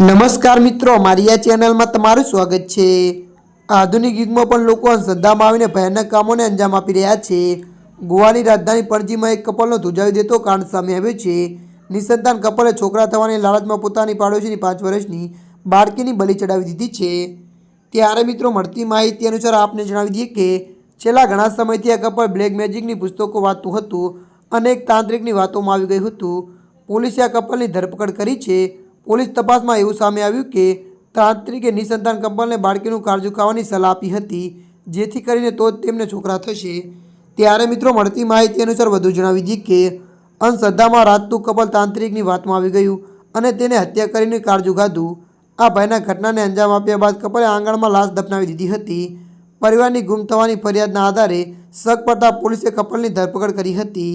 નમસ્કાર મિત્રો મારી આ ચેનલમાં તમારું સ્વાગત છે. આધુનિક યુગમાં પણ લોકો અંધશ્રદ્ધામાં આવીને ભયાનક કામોને અંજામ આપી રહ્યા છે. ગોવાની રાજધાની પણજીમાં એક કપલનો ધુજાવી દેતો કાંડ સામે આવ્યો છે. નિસંતાન કપલે છોકરા થવાની લાલચમાં પોતાની પાડોશીની પાંચ વર્ષની બાળકીની બલી ચડાવી દીધી છે. ત્યારે મિત્રો, મળતી માહિતી અનુસાર આપને જણાવી દઈએ કે, છેલ્લા ઘણા સમયથી આ કપલ બ્લેક મેજિકની પુસ્તકો વાંચતું હતું અને એક તાંત્રિકની વાતોમાં આવી ગયું હતું. પોલીસે આ કપલની ધરપકડ કરી છે. પોલીસ તપાસમાં એવું સામે આવ્યું કે તાંત્રિકે નિસંતાન કપલને બાળકીનું કાર ખાવાની સલાહ આપી હતી, જેથી કરીને તો જ તેમને છોકરા થશે. ત્યારે મિત્રો મળતી માહિતી અનુસાર વધુ જણાવી દઈએ કે અંધશ્રદ્ધામાં રાજતું કપલ તાંત્રિકની વાતમાં આવી ગયું અને તેને હત્યા કરીને કાર ઝુકાધું આ ભયના ઘટનાને અંજામ આપ્યા બાદ કપલે આંગણમાં લાશ દફનાવી દીધી હતી. પરિવારની ગુમ થવાની ફરિયાદના આધારે શક પડતા પોલીસે કપલની ધરપકડ કરી હતી.